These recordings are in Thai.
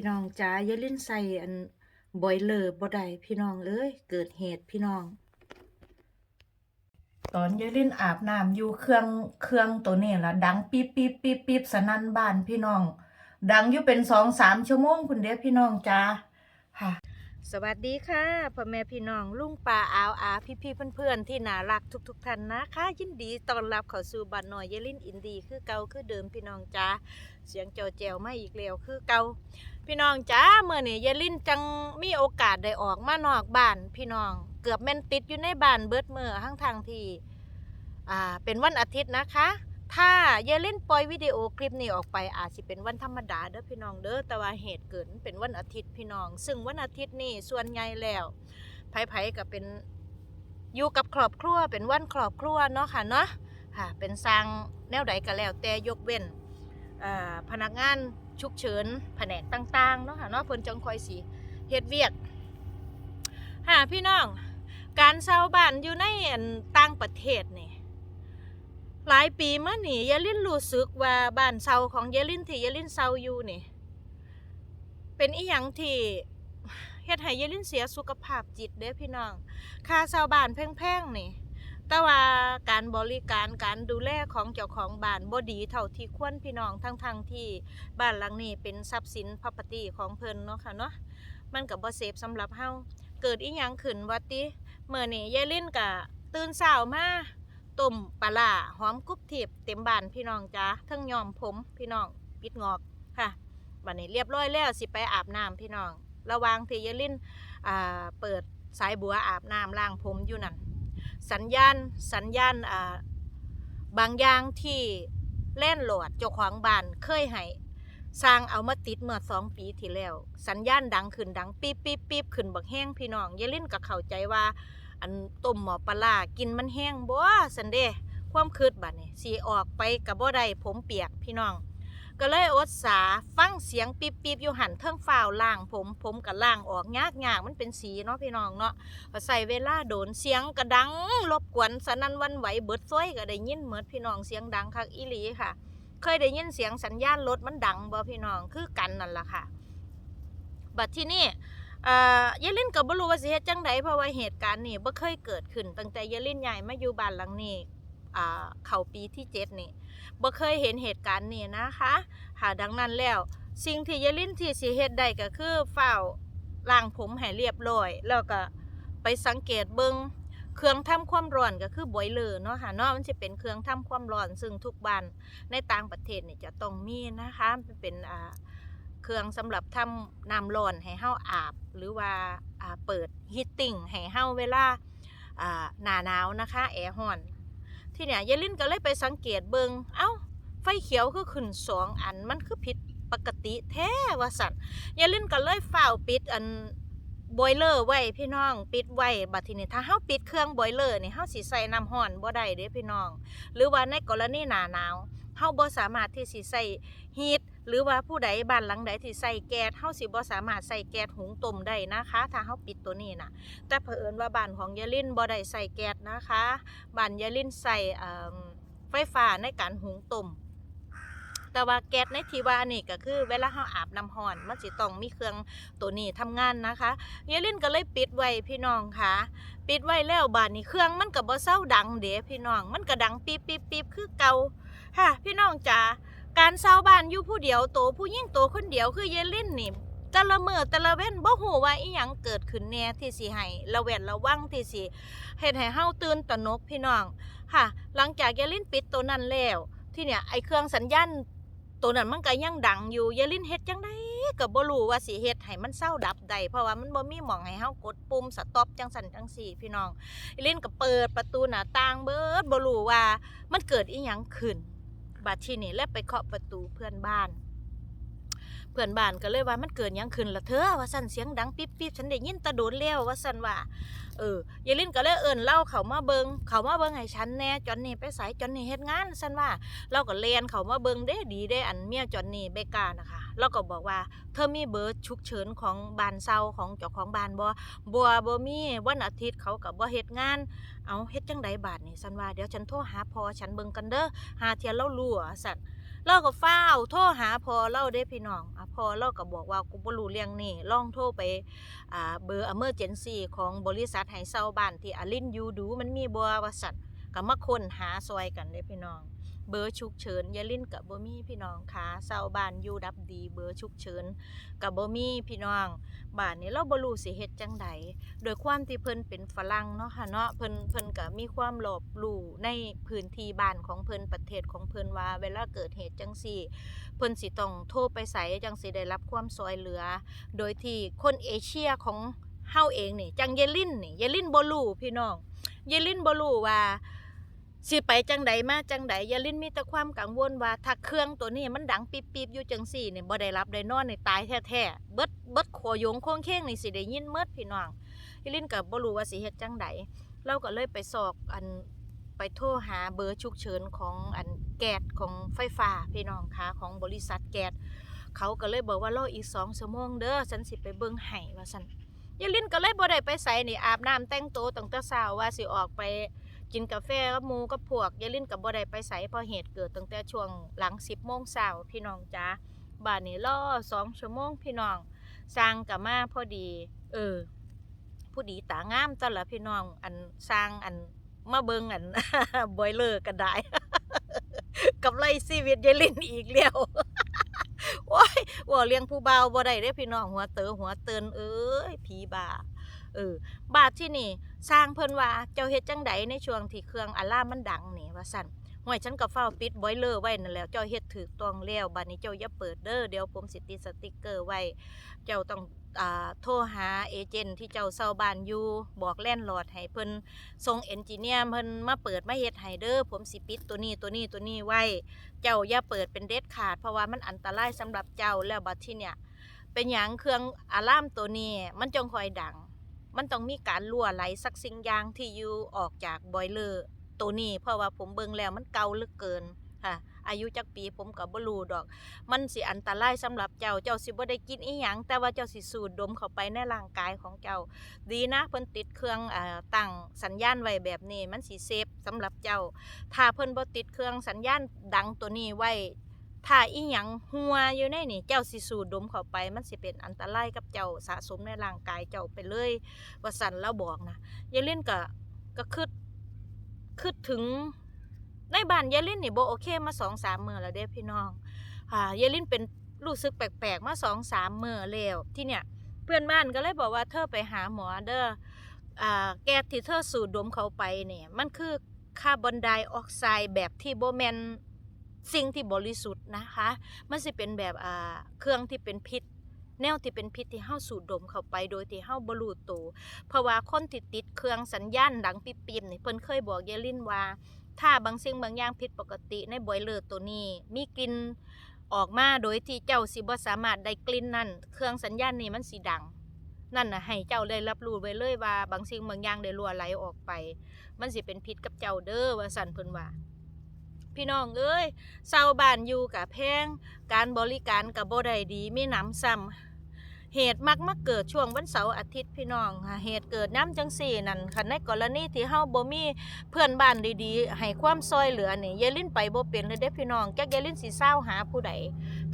พี่น้องจ๋าอย่าลิ้นใส่อันบอยเลอร์บ่ได้พี่น้องเอ้ยเกิดเหตุพี่น้อง ตอนยายลินอาบน้ำอยู่เครื่องเครื่องตัวนี้ล่ะดังปี๊บปี๊บปี๊บปี๊บสนั่นบ้านพี่น้อง ดังอยู่เป็นสองสามชั่วโมงคุณเด้อพี่น้องจ้าค่ะ สวัสดีค่ะพ่อแม่พี่น้องลุงป่าอาวอาพี่พี่ๆเพื่อนๆที่น่ารักทุกๆท่านนะคะ ยินดีต้อนรับเข้าสู่บ้านน้อยยายลินอินดี คือเก่าคือเดิมพี่น้องจ้าเสียงเจ้าแจวมาอีกแล้วคือเก่า พี่น้องจ้าเมื่อนี้ยายลินจังมีโอกาสได้ออกมานอกบ้าน พี่น้องเกือบแม่นติดอยู่ในบ้านเบิดมือทั้งทางที่อ่าเป็นวันอาทิตย์นะคะ ถ้าย่าเล่นปล่อยวิดีโอคลิปนี้ออกไปอาจจะเป็นวันธรรมดาเด้อพี่น้องเด้อแต่ว่าเหตุเกิดเป็นวันอาทิตย์พี่น้อง ซึ่งวันอาทิตย์นี่ส่วนใหญ่แล้วไผๆก็เป็นอยู่กับครอบครัวเป็นวันครอบครัวเนาะค่ะเนาะค่ะเป็นสร้างแนวใดก็แล้วแต่ยกเว้นอ่าพนักงาน ฉุกเฉินแผนกต่างๆเนาะค่ะเนาะเพิ่นจังคอยสิเฮ็ดเวียกค่ะพี่น้อง การเช่าบ้านอยู่ในต่างประเทศนี่หลายปีมานี่ยาลินรู้สึกว่าบ้านเช่าของยายลินที่ยายลินเช่าอยู่นี่ เป็นอีหยังที่เฮ็ดให้ยายลินเสียสุขภาพจิตเด้อพี่น้องค่าเช่าบ้านแพงๆนี่ แต่ว่าการบริการการดูแลของเจ้าของบ้านบ่ดีเท่าที่ควรพี่น้องทั้งๆที่บ้านหลังนี้เป็นทรัพย์สิน property ของเพิ่นเนาะค่ะเนาะมันก็บ่เซฟสำหรับเฮาเกิดอีหยังขึ้นว่าติเมื่อนี้ยายลินก็ตื่นเช้ามาต้มปลาหอมกรุบเทีบเต็มบ้านพี่น้องจ้าทั้งยอมผมพี่น้องปิดงอกค่ะวันนี้เรียบร้อยแล้วสิไปอาบน้ำพี่น้อง ระวังที่ยายลินอ่าเปิดสายบัวอาบน้ำล้างผมอยู่นั่น สัญญาณสัญญาณอ่าบางอย่างที่แล่นโหลดเจ้าของบ้านเคยให้สร้างเอามาติดเมื่อสองปีที่แล้ว สัญญาณดังขึ้นดังปี๊บปี๊บปี๊บขึ้นบักแห้งพี่น้องยายลินก็เข้าใจว่า อันต้มหมอปลาร้ากินมันแห้งบ่สันเดความคืดบัดนี่สีออกไปกับบ่ได้ผมเปียกพี่น้อง ก็เลยอดสาฟังเสียงปีบปีบๆอยู่หันเทิงฝ้าวล่างผม ผมก็ล่างออกยากยากมันเป็นสีเนาะพี่น้องเนาะก็ใส่เวลาโดนเสียงกระดังรบกวนสนั่นวันไหวเบิดซ้อยก็ได้ยินเหมือนพี่น้องเสียงดังคักอีหลีค่ะ เคยได้ยินเสียงสัญญาณรถมันดังบ่พี่น้องคือกันนั่นล่ะค่ะ บัดที่นี่อ่ายายลินก็บ่รู้ว่าสิเฮ็ดจังไดเพราะว่าเหตุการณ์นี้บ่เคยเกิดขึ้นตั้งแต่ยายลินย้ายมาอยู่บ้านหลังนี้ เขาปีที่เจ็ดนี่บ่เคยเห็นเหตุการณ์นี้นะคะหาดังนั้นแล้วสิ่งที่ยายลินที่สิเฮ็ดได้ก็คือเฝ้าวล้างผมให้เรียบร้อย แล้วก็ไปสังเกตเบิ่งเครื่องทำความร้อนก็คือบอยเลอร์เนาะค่ะเนาะมันจะเป็นเครื่องทำความร้อนซึ่งทุกบ้านในต่างประเทศนี่จะต้องมีนะคะมันเป็นอ่าเครื่องสำหรับทำน้ำร้อนให้เฮาอาบ หรือว่าอ่าเปิดฮีตติ้งให้เฮาเวลาอ่าหน้าหนาวนะคะแอร์ฮ้อน ที่เนี่ยยายลินก็เลยไปสังเกตเบิงเอ้า ไฟเขียวคือขึ้นสองอันมันคือผิดปกติแท้ว่าสัตว์ยายลินก็เลยเฝ้าปิดอันบอยเลอร์ไว้พี่น้อง ปิดไว้บัดทีนี้ถ้าเฮาปิดเครื่องบอยเลอร์นี่เฮาสิใส่น้ำร้อนบ่ได้เด้พี่น้อง หรือว่าในกรณีหนาหนาวเฮาบ่สามารถที่สิใส่ฮีต หรือว่าผู้ใดบ้านหลังใดที่ใส่แก๊สเฮาสิบ่สามารถใส่แก๊สหุงต้มได้นะคะ ถ้าเฮาปิดตัวนี้นะแต่เผอิญว่าบ้านของยายลินบ่ได้ใส่แก๊สนะคะบ้านยายลินใส่ไฟฟ้าในการหุงต้มแต่ว่าแก๊สในที่ว่านี่ก็คือเวลาเฮาอาบน้ำร้อนมันสิต้องมีเครื่องตัวนี้ทำงานนะคะยายลินก็เลยปิดไว้พี่น้องค่ะ ปิดไว้แล้วบ้านนี้เครื่องมันก็บ่เซาดังเด้พี่น้อง มันก็ดังปี๊บปี๊บปี๊บคือเก่าค่ะพี่น้องจ๋า การเศร้าบ้านอยู่ผู้เดียวโตผู้ยิ่งโตคนเดียวคือเยลินนี่แต่ละเมือแต่ละเว้นบ่ฮู้ว่าอีหยังเกิดขึ้นแน่ที่สิให้ระแวดระวังที่สิเฮ็ดให้เฮาตื่นตระหนกพี่น้องค่ะ หลังจากเยลินปิดตัวนั้นแล้ว ที่เนี่ยไอเครื่องสัญญาณตัวนั้นมันก็ยังดังอยู่เยลินเฮ็ดจังไดก็บ่รู้ว่าสิเฮ็ดให้มันเศร้าดับได้เพราะว่ามันบ่มีหม่องให้เฮากดปุ่มสต็อปจังสั่นจังสี่พี่น้องเยลินก็เปิดประตูหน้าต่างเบิดบ่รู้ว่ามันเกิดอีหยังขึ้น บัดที่นี่แล้วไปเคาะประตูเพื่อนบ้าน พื่อนบ้านก็เลยว่ามันเกิดยังขึ้นละเธอว่าสั่นเสียงดังปิ๊บปิ๊บฉันได้ยินตะโดนแล้วว่าสั่นว่าเออยายลินก็เลยเอินเล่าเขามาเบิงเขามาเบิงให้ฉันแน่จอนนี่ไปสายจอนนี่เฮ็ดงานสั่นว่าเราก็เลียนเขามาเบิงเด้ดีได้อันเมียจอนนี่เบกานะคะเราก็บอกว่าเธอมีเบอร์ฉุกเฉินของบ้านเซาของเจ้าของบ้านบ่บัวบ่มีวันอาทิตย์เขาก็บ่เฮ็ดงานเอาเฮ็ดจังไดบาดนี่สันว่าเดี๋ยวฉันโทรหาพอฉันเบิงกันเด้อหาเทียนเล่ารั่วสัตว์ เราก็ฟ้าวโทรหาพอเล่าเด้พี่น้องอะพอเราก็บอกว่ากูบ่รู้เรื่องนี้ลองโทรไปอ่าเบอร์อเมอร์เจนซี่ของบริษัทให้เซาบ้านที่อลินยูดูมันมีบ่ว่าซั่นก็มาค้นหาซอยกันเด้พี่น้อง เบอร์ฉุกเฉินยาลิ้นกับบ่มีพี่น้องค่ะเซาบ้านอยู่ดับดีเบอร์ฉุกเฉินกับบ่มีพี่น้องบ้านนี้เราบ่รู้สิเฮ็ดจังใดโดยความที่เพิ่นเป็นฝรั่งเนาะค่ะเนาะเพิ่นเพิ่นก็มีความรอบรู้ในพื้นที่บ้านของเพิ่นประเทศของเพิ่นว่าเวลาเกิดเหตุจังซี่เพิ่นสิต้องโทรไปไสจังสิได้รับความช่วยเหลือ โดยที่คนเอเชียของเฮาเองนี่จังเยลินนี่เยลินบ่รู้พี่น้องเยลินบ่รู้ว่า สิไปจังใดมาจังใดอย่าลิ้นมีแต่ความกังวลว่าถ้าเครื่องตัวนี้มันดังปิบๆอยู่จังซี่เนี่ยบ่ได้รับได้นอนนี่ตายแท้ๆเบิดเบิดโขยงโค้งเค้งนี่สิได้ยินเมิดพี่น้องอย่าลิ้นก็บ่รู้ว่าสิเฮ็ดจังใดเราก็เลยไปสอกอันไปโทรหาเบอร์ฉุกเฉินของอันแก๊สของไฟฟ้าพี่น้องคะของบริษัทแก๊สเขาก็เลยบอกว่ารออีก2ชั่วโมงเด้อฉันสิไปเบิ่งให้ว่าซั่นยายลินก็เลยบ่ได้ไปไสนี่อาบน้ำแต่งตัวตั้งแต่เช้าว่าสิออกไป กินกาแฟกับหมูกับพวกยายลิ้นกับบ่ได้ไปใส่เพราะเหตุเกิดตั้งแต่ช่วงหลัง10โมงเช้าพี่น้องจ้าบ้านนี้รอ2ชั่วโมงพี่น้องสร้างกับมาพอดี เออผู้ดีตางามตะละพี่น้องอันสร้างอันมาเบิงอันบอยเลอร์ก็ได้กับไรชีวิตยายลินอีกแล้วโอ้ยว่าเลี้ยงผู้เบาบ่ได้เด้พี่น้องหัวเตอหัวเตือนเอ้ยผีบ้า เออบาทที่นี่สร้างเพิ่นว่าเจ้าเฮ็ดจังใดในช่วงที่เครื่องอะลามมันดังนี่ว่าสั่นห่วยฉันก็เฝ้าปิดบอยเลอร์ไว้นั่นแหล้วเจ้าเฮ็ดถูกต้องแล้วบัดนี้เจ้าอย่าเปิดเด้อเดี๋ยวผมสิติดสติกเกอร์ไว้ เจ้าต้องอ่าโทรหาเอเจนต์ที่เจ้าเซาบ้านอยู่บอกแล่นลอดให้เพิ่นส่งเอนจิเนียร์เพิ่นมาเปิดมาเฮ็ดให้เด้อผมสิปิดตัวนี้ตัวนี้ตัวนี้ไว้ เจ้าอย่าเปิดเป็นเด็ดขาด เพราะว่ามันอันตรายสำหรับเจ้าแล้วบัดที่เนี่ยเป็นหยังเครื่องอะลามตัวนี้มันจงคอยดัง มันต้องมีการรั่วไหลสักสิ่งอย่างที่อยู่ออกจากบอยเลอร์ตัวนี้ เพราะว่าผมเบิ่งแล้วมันเก่าเหลือเกินค่ะอายุจักปีผมก็บ่รู้ดอก มันสิอันตรายสำหรับเจ้า เจ้าสิบ่ได้กินอีหยัง แต่ว่าเจ้าสิสูดดมเข้าไปในร่างกายของเจ้า ดีนะเพิ่นติดเครื่องอ่าตั้งสัญญาณไว้แบบนี้ มันสิเซฟสำหรับเจ้า ถ้าเพิ่นบ่ติดเครื่องสัญญาณดังตัวนี้ไว้ ถ้าอีหยังหัวอยู่ในนี่เจ้าสิสูดดมเข้าไป มันสิเป็นอันตรายกับเจ้าสะสมในร่างกายเจ้าไปเลยว่าสันแล้วบอกนะยายลินก็ก็คิดคิดถึงในบ้านยายลินนี่บโอเคมาสองสามมื้อแล้วเด้พี่น้องค่ะยายลินเป็นรู้สึกแปลกๆมาสองสามมื้อแล้วที่เนี่ยเพื่อนบ้านก็เลยบอกว่าเธอไปหาหมอเด้ออ่าแก๊สที่เธอสูดดมเข้าไปเนี่ยมันคือคาร์บอนไดออกไซด์แบบที่โบแมน สิ่งที่บริสุทธิ์นะคะ มันสิเป็นแบบอ่าเครื่องที่เป็นพิษ แนวที่เป็นพิษที่เฮาสูดดมเข้าไปโดยที่เฮาบ่รู้ตัวเพราะว่าคนที่ติดเครื่องสัญญาณดังปิบๆนี่เพิ่นเคยบอกยายลินว่า ถ้าบางสิ่งบางอย่างผิดปกติในบอยเลอร์ตัวนี้มีกลิ่นออกมาโดยที่เจ้าสิบ่สามารถได้กลิ่นนั่นเครื่องสัญญาณนี่มันสิดัง นั่นน่ะให้เจ้าได้รับรู้ไว้เลยว่าบางสิ่งบางอย่างได้รั่วไหลออกไป มันสิเป็นพิษกับเจ้าเด้อว่าสั่นเพิ่นว่า พี่น้องเอ้ยเซาบ้านอยู่กับแพง การบริการกับบ่ได้ดีมีหนำซ้ำเหตุมักมาเกิดช่วงวันเสาร์อาทิตย์พี่น้องค่ะเหตุเกิดน้ำจังสี่นั่นคันในกรณีที่เฮาบ่มีเพื่อนบ้านดีๆ ให้ความซอยเหลือนี่ยายลิ้นไปบ่เป็นเลยเด้พี่น้องจักยายลิ้นสิเศร้าหาผู้ใด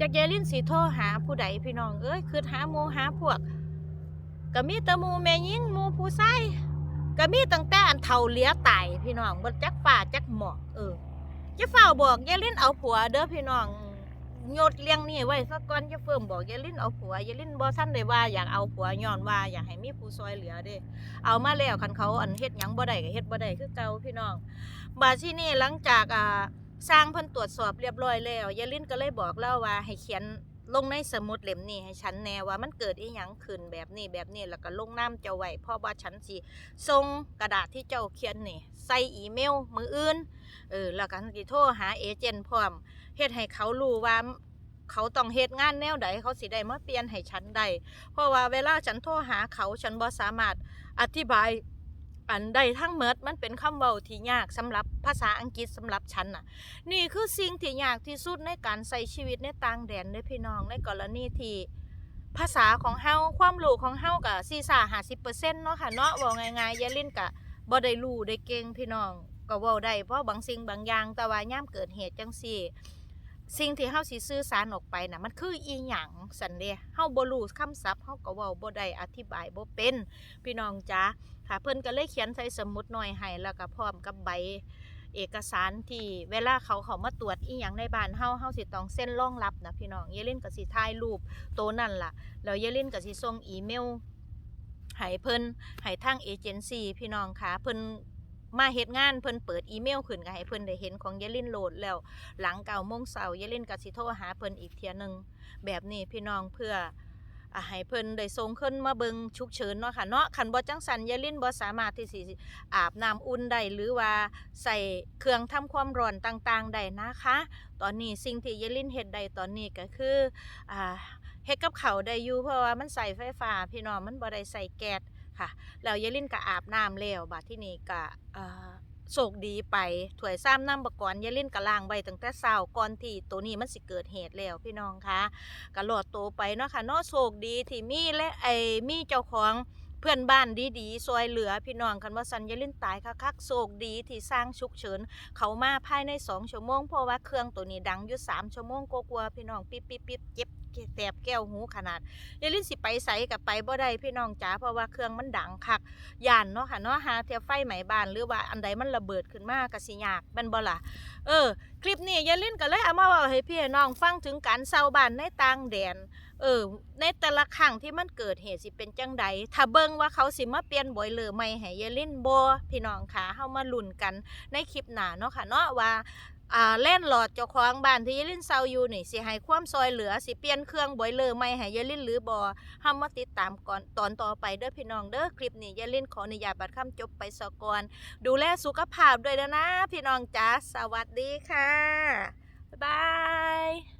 จักยายลิ้นสิโทรหาผู้ใดพี่น้องเอ้ยคือหาหมูหาพวกก็มีต่หมู่แม่หญิงหมูผู้ชายก็มีตั้งแต่อันเฒ่าเหลียตายพี่น้องบ่จักฟ้าจักหมอกเออ จะฝ้าบอกยายลิ้นเอาผัว เด้อพี่น้องโยดเลี้ยงนี่ไว้สักก่อนจะเฟิ่มบอกยายลิ้นเอาผัวยายลิ้นบ่ทันได้ว่าอยากเอาผัวย้อนว่าอยากให้มีผู้ซอยเหลือเด้ เอามาแล้วคันเขาอันเฮ็ดหยังบ่ได้ก็เฮ็ดบ่ได้คือเก่าพี่น้องบาที่นี่หลังจากอ่าสร้างเพิ่นตรวจสอบเรียบร้อยแล้วยายลิ้นก็เลยบอกเล่าว่าให้เขียน ลงในสมุดเล่มนี้ให้ฉันแน่ว่ามันเกิดอีหยังขึ้นแบบนี้แบบนี้แล้วก็ลงน้ำเจ้าไว้เพราะว่าฉันสิส่งกระดาษที่เจ้าเขียนนี่ใส่อีเมลมืออื่นเออแล้วก็สิโทรหาเอเจนต์พร้อมเฮ็ดให้เขารู้ว่าเขาต้องเฮ็ดงานแนวใดเขาสิได้มาเปลี่ยนให้ฉันได้เพราะว่าเวลาฉันโทรหาเขาฉันบ่สามารถอธิบาย อันใดทั้งหมดมันเป็นคำเว้าที่ยากสำหรับภาษาอังกฤษสำหรับฉันน่ะ นี่คือสิ่งที่ยากที่สุดในการใช้ชีวิตในต่างแดนเด้พี่น้องในกรณีที่ภาษาของเฮาความรู้ของเฮาก็4-50%เนาะค่ะเนาะเว้าง่ายๆอย่าลิ้นก็บ่ได้รู้ได้เก่งพี่น้องก็เว้าได้เพราะบางสิ่งบางอย่างแต่ว่าย่ามเกิดเหตุจังซี่สิ่งที่เฮาสิสื่อสารออกไปน่ะมันคืออีหยังสันเดะเฮาบ่รู้คำศัพท์เฮาก็เว้าบ่ได้อธิบายบ่เป็น พี่น้องจ๋า ค่ะเพิ่นก็เลยเขียนใส่สมุดหน่อยให้แล้วก็พร้อมกับใบเอกสารที่เวลาเขาเขามาตรวจอีหยังในบ้านเฮาเฮาสิต้องเซ็นรองรับนะพี่น้องยายลินก็สิถ่ายรูปโตนั่นล่ะแล้วยายลินก็สิส่งอีเมลให้เพิ่นให้ทางเอเจนซี่พี่น้องค่ะเพิ่นมาเฮ็ดงานเพิ่นเปิดอีเมลขึ้นก็ให้เพิ่นได้เห็นของยายลินโหลดแล้วหลังเก้าโมงเช้ายายลินก็สิโทรหาเพิ่นอีกเทียหนึงแบบนี้พี่น้องเพื่อ อ่าให้เพิ่นได้ส่งขึ้นมาเบิงฉุกเฉินเนาะค่ะเนาะคันบ่จังสันยายลินบ่สามารถที่สิอาบน้ำอุ่นได้หรือว่าใส่เครื่องทำความร้อนต่างๆได้นะคะ ตอนนี้สิ่งที่ยายลินเฮ็ดได้ตอนนี้ก็คืออ่าเฮ็ดกับเขาได้อยู่เพราะว่ามันใส่ไฟฟ้าพี่น้องมันบ่ได้ใส่แก๊สค่ะแล้วยายลินก็อาบน้ำแล้วบัดที่นี่ก็อ่า โชคดีไปถวยซ้ำน้ำบกอนยายลินก็ล้างไว้ตั้งแต่เช้าก่อนที่ตัวนี้มันสิเกิดเหตุแล้วพี่น้องคะก็รอดตัวไปเนาะค่ะเนาะโชคดีที่มีและไอ้มีเจ้าของเพื่อนบ้านดีๆซอยเหลือพี่น้องคันว่าสันยายลินตายคักๆโชคดีที่สร้างฉุกเฉินเขามาภายในสองชั่วโมงเพราะว่าเครื่องตัวนี้ดังอยู่สามชั่วโมงกว่าๆพี่น้องปิ๊บปิ๊บปิ๊บเจ็บ แสบแก้วหูขนาดยายลินสิไปใสกับไปบ่ได้พี่น้องจ๋าเพราะว่าเครื่องมันดังคักย่านเนาะค่ะเนาะหาเทียไฟไหม้บ้านหรือว่าอันใดมันระเบิดขึ้นมากก็สิยากมันบ่ล่ะเออ คลิปนี้ยายลินก็เลยเอามาเว่าให้พี่น้องฟังถึงการเซาบ้านในต่างแดนเออในแต่ละครั้งที่มันเกิดเหตุสิเป็นจังใดถ้าเบิ่งว่าเขาสิมาเปลี่ยนบอยเลอร์ใหม่ให้ยายลินบ่พี่น้องค่ะเฮามาลุ้นกันในคลิปหน้าเนาะค่ะเนาะว่า อ่าแล่นหลอดเจ้าของบ้านที่ยายลินเซาอยู่นี่สิให้ความซอยเหลือสิเปลี่ยนเครื่องบอยเลอร์ใหม่ให้ยายลินหรือบ่เฮามาติดตามก่อนตอนต่อไปเด้อพี่น้องเด้อคลิปนี้ยายลินขออนุญาตบัดคำจบไปสะก่อนดูแลสุขภาพด้วยนะนะ พี่น้องจ้าสวัสดีค่ะบ๊ายบาย